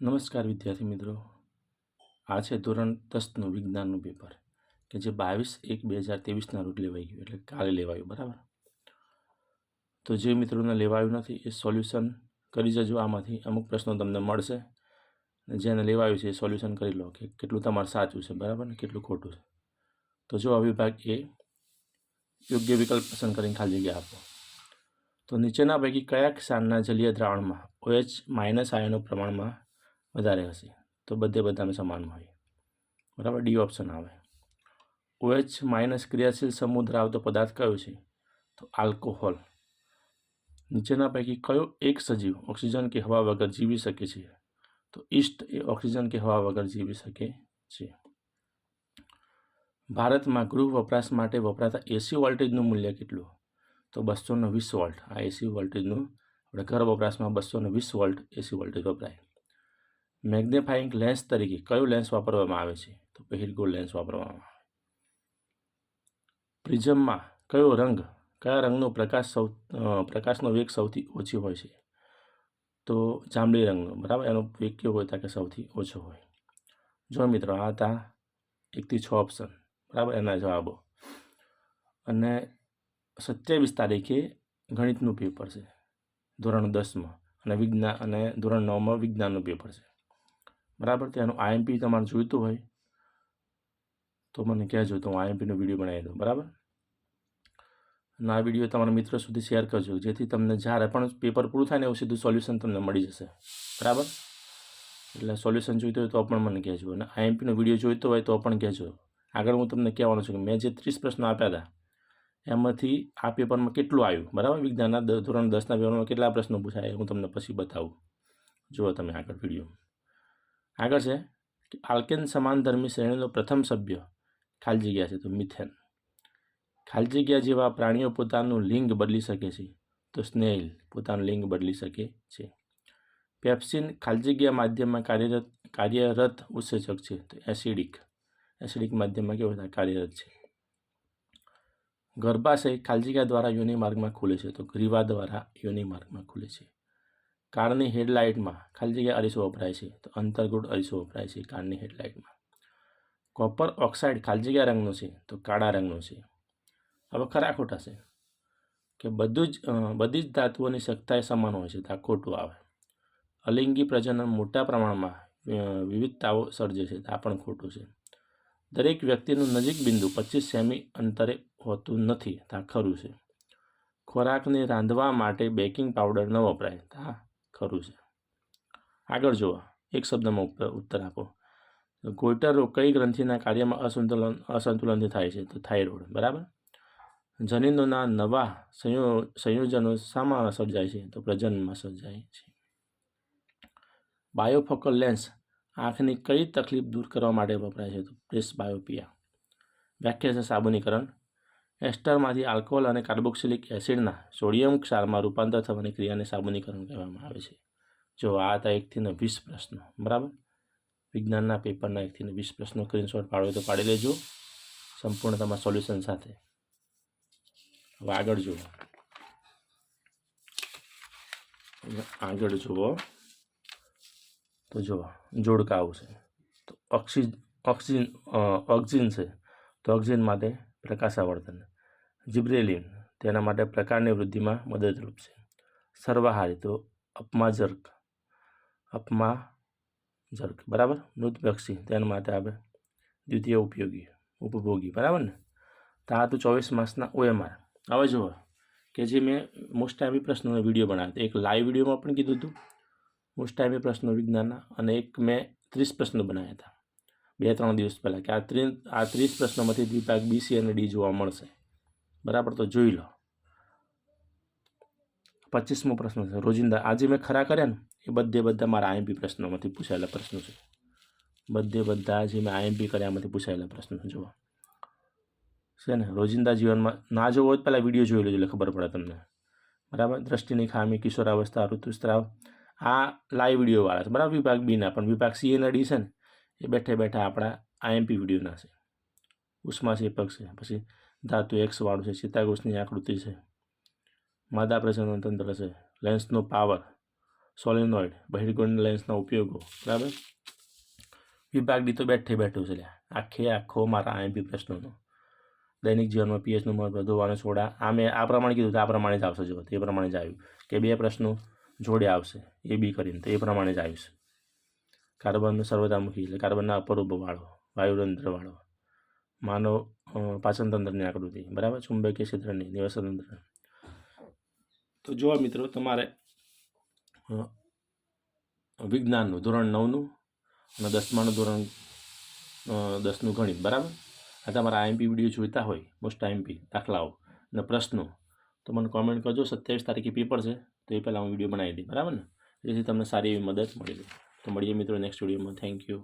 નમસ્કાર વિદ્યાર્થી મિત્રો. આ છે ધોરણ દસનું વિજ્ઞાનનું પેપર, કે જે બાવીસ એક બે હજાર ત્રેવીસના રોજ લેવાઈ ગયું, એટલે કાલે લેવાયું, બરાબર? તો જે મિત્રોને લેવાયું નથી, એ સોલ્યુશન કરી જજો આમાંથી, અમુક પ્રશ્નો તમને મળશે. જેને લેવાયું છે, એ સોલ્યુશન કરી લો, કે કેટલું તમારે સાચું છે, બરાબર ને? કેટલું ખોટું છે? તો જો આ વિભાગ એ યોગ્ય વિકલ્પ પસંદ કરીને ખાલી જગ્યા આપો. તો નીચેના પૈકી કયા ક્ષારના જલીય દ્રાવણમાં ઓએચ માઇનસ આયનનું પ્રમાણમાં વધારે હશે. તો બધે બધાને સમાન હોય. બરાબર? ડી ઓપ્શન આવે. ઓએચ માઇનસ ક્રિયાશીલ સમૂહ ધરાવતો પદાર્થ કયો છે? તો આલ્કોહોલ નીચેના પૈકી કયો એક સજીવ ઓક્સિજન કે હવા વગર જીવી શકે છે? તો ઈસ્ટ એ ઓક્સિજન કે હવા વગર જીવી શકે છે. ભારતમાં ગૃહ વપરાશ માટે વપરાતા એસી વોલ્ટેજનું મૂલ્ય કેટલું? તો બસો ને વીસ વોલ્ટ. આ એસી વોલ્ટેજનું આપણે ઘર વપરાશમાં બસો ને વીસ વોલ્ટ એસી વોલ્ટેજ વપરાય. મેગ્નેફાઈંગ લેન્સ તરીકે કયો લેન્સ વાપરવામાં આવે છે? તો પહેરગો લેન્સ વાપરવામાં આવે. પ્રિઝમમાં કયો રંગ, કયા રંગનો પ્રકાશ સૌ પ્રકાશનો વેગ સૌથી ઓછી હોય છે? તો જાંબલી રંગનો બરાબર? એનો વેગ કેવો હોય ત્યાં કે સૌથી ઓછો હોય? જો મિત્રો, આ હતા એકથી છ ઓપ્શન બરાબર? એના જવાબો. અને સત્યાવીસ તારીખે ગણિતનું પેપર છે, ધોરણ દસમાં. અને વિજ્ઞાન અને ધોરણ નવમાં વિજ્ઞાનનું પેપર છે. બરાબર? ત્યાંનું આઈએમપી તમારે જોઈતું હોય તો મને કહેજો તો હું આઈએમપીનો વીડિયો બનાવી દઉં, બરાબર? અને આ વીડિયો તમારા મિત્રો સુધી શેર કરજો, જેથી તમને જ્યારે પણ પેપર પૂરું થાય ને એવું સીધું સોલ્યુશન તમને મળી જશે, બરાબર? એટલે સોલ્યુશન જોઈતું હોય તો પણ મને કહેજો અને આઈએમપીનો વીડિયો જોઈતો હોય તો પણ કહેજો. આગળ હું તમને કહેવાનું છું કે મેં જે ત્રીસ પ્રશ્નો આપ્યા હતા, એમાંથી આ પેપરમાં કેટલું આવ્યું, બરાબર? વિજ્ઞાનના ધોરણ દસના પેપરમાં કેટલા પ્રશ્નો પૂછાય હું તમને પછી બતાવું. જુઓ તમે આગળ વીડિયો. આગળ છે કે આલ્કેન સમાનધર્મી શ્રેણીનો પ્રથમ સભ્ય ખાલી જગ્યા છે, તો મિથેન. ખાલી જગ્યા જેવા પ્રાણીઓ પોતાનું લિંગ બદલી શકે છે, તો સ્નેઇલ પોતાનું લિંગ બદલી શકે છે. પેપ્સિન ખાલી જગ્યા માધ્યમમાં કાર્યરત કાર્યરત ઉત્સેચક છે, તો એસિડિક. એસિડિક માધ્યમમાં કેવું થાય? કાર્યરત છે. ગર્ભાશય ખાલી દ્વારા યોનિ માર્ગમાં ખુલે છે, તો ગ્રીવા દ્વારા યોનિ માર્ગમાં ખુલે છે. કારની હેડલાઇટમાં ખાલી જગ્યા અરીસો વપરાય છે, તો અંતર્ગુડ અરીસો વપરાય છે કારની હેડલાઇટમાં. કોપર ઓક્સાઇડ ખાલી જગ્યા રંગનો છે, તો કાળા રંગનો છે. હવે ખરા ખોટા છે, કે બધું જ બધી જ ધાતુઓની સખ્તાઈ સમાન હોય છે તો આ ખોટું આવે. અલિંગી પ્રજનન મોટા પ્રમાણમાં વિવિધતાઓ સર્જે છે આ પણ ખોટું છે. દરેક વ્યક્તિનું નજીક બિંદુ પચીસ સેમી અંતરે હોતું નથી, તો ખરું છે. ખોરાકને રાંધવા માટે બેકિંગ પાવડર ન વપરાય, તો ખરું છે. આગળ જુઓ, એક શબ્દમાં ઉત્તર આપો. ગોઈટર રોગ કઈ ગ્રંથિના કાર્યમાં અસંતુલન, અસંતુલનથી થાય છે? તો થાઇરોઇડ, બરાબર? જનીનોના નવા સંયો, સંયોજનો શામાં સર્જાય છે? તો પ્રજનમાં સર્જાય છે. બાયોફોકલ લેન્સ આંખની કઈ તકલીફ દૂર કરવા માટે વપરાય છે? તો પ્રેસ બાયોપિયા. વ્યાખ્યા છે સાબુનીકરણ. એસ્ટરમાંથી આલ્કોહોલ અને કાર્બોક્સિલિક એસિડના સોડિયમ ક્ષારમાં રૂપાંતર થવાની ક્રિયાને સાબુનીકરણ કહેવામાં આવે છે. જો આ હતા એકથી ને વીસ પ્રશ્નો, બરાબર? વિજ્ઞાનના પેપરના એકથી ને વીસ પ્રશ્નો સ્ક્રીનશોટ પાડો તો પાડી લેજો. સંપૂર્ણ તમારા સોલ્યુશન સાથે. હવે આગળ જુઓ. આગળ જુઓ. તો જુઓ જોડકાઓ છે તો ઓક્સિજ ઓક્સિજન ઓક્સિજન છે. તો ઓક્સિજન માટે પ્રકાશ આવર્તન જીબ્રેલિન તેના માટે પ્રકારની વૃદ્ધિમાં મદદરૂપ છે. સર્વાહારી તો અપમાજર્ક. અપમાજર્ક, બરાબર? મૃતભક્ષી તેના માટે આપણે દ્વિતીય ઉપયોગી, ઉપભોગી, બરાબર ને? તો આ તો ચોવીસ માસના ઓએમઆર. હવે જુઓ કે જે મેં મોસ્ટ ટાઈમી પ્રશ્નોનો વીડિયો બનાવ્યો એક લાઈવ વિડીયોમાં પણ કીધું હતું. મોસ્ટ ટાઈમી પ્રશ્નો વિજ્ઞાનના અને એક મેં ત્રીસ પ્રશ્નો બનાવ્યા હતા. બે ત્રણ દિવસ પહેલાં કે આ ત્રીસ આ ત્રીસ પ્રશ્નોમાંથી વિભાગ બીસી અને ડી જોવા મળશે. બરાબર? તો જોઈ લો. પચીસમો પ્રશ્ન છે. રોજિંદા આજે મેં ખરા કર્યા ને? એ બધે બધા મારા આઈએમપી પ્રશ્નોમાંથી પૂછાયેલા પ્રશ્નો છે. બધે બધા જે મેં આઈએમપી કર્યામાંથી પૂછાયેલા પ્રશ્નો છે. જુઓ. છે ને? રોજિંદા જીવનમાં ના જોવો તો પહેલાં વીડિયો જોઈ લેજો, એટલે ખબર પડે તમને. બરાબર? દ્રષ્ટિની ખામી, કિશોરાવસ્થા ઋતુસ્ત્રાવ આ લાઈવ વિડીયોવાળા છે. બરાબર? વિભાગ બીના પણ વિભાગ સી અને ડી છે ને? એ બેઠે બેઠા આપણા આઈએમપી વિડીયોના છે. ઉષ્માક્ષેપક છે. પછી ધાતુ એક્સ વાળું છે ચિત્તાકોષની આકૃતિ છે. માદા પ્રજનન તંત્ર છે. લેન્સનો પાવર, સોલેનોઇડ બહિર્ગુણ લેન્સના ઉપયોગો, બરાબર? વિભાગ ડી તો બેઠે બેઠું છે આખે આખો મારા આઈએમપી પ્રશ્નોનો. દૈનિક જીવનમાં પીએચનું મહત્વ ધોવાને સોડા આ મેં આ પ્રમાણે કીધું તો આ પ્રમાણે જ આવશે જો તે પ્રમાણે જ આવ્યું. કે બે પ્રશ્નો જોડે આવશે. એ, બી કરીને તો એ પ્રમાણે જ આવ્યું છે કાર્બન સર્વતામુખી એટલે કાર્બનના અપરૂપવાળો વાયુરંત્રવાળો માનવ પાચનતંત્રની આકૃતિ. બરાબર? ચુંબકીય ક્ષેત્રની નિવસનતંત્ર તો જો મિત્રો, તમારે વિજ્ઞાનનું ધોરણ નવનું અને દસમાનું ધોરણ દસનું ગણિત. બરાબર? આ તમારા આઈએમપી વીડિયો જોઈતા હોય મોસ્ટ આઈએમપી, દાખલાઓ અને પ્રશ્નો, તો મને કોમેન્ટ કરજો. સત્યાવીસ તારીખે પેપર છે, તો એ પહેલાં હું વીડિયો બનાવી દઈ બરાબર ને? જેથી તમને સારી એવી મદદ મળી તો મળીએ મિત્રો નેક્સ્ટ વિડીયોમાં થેન્ક યુ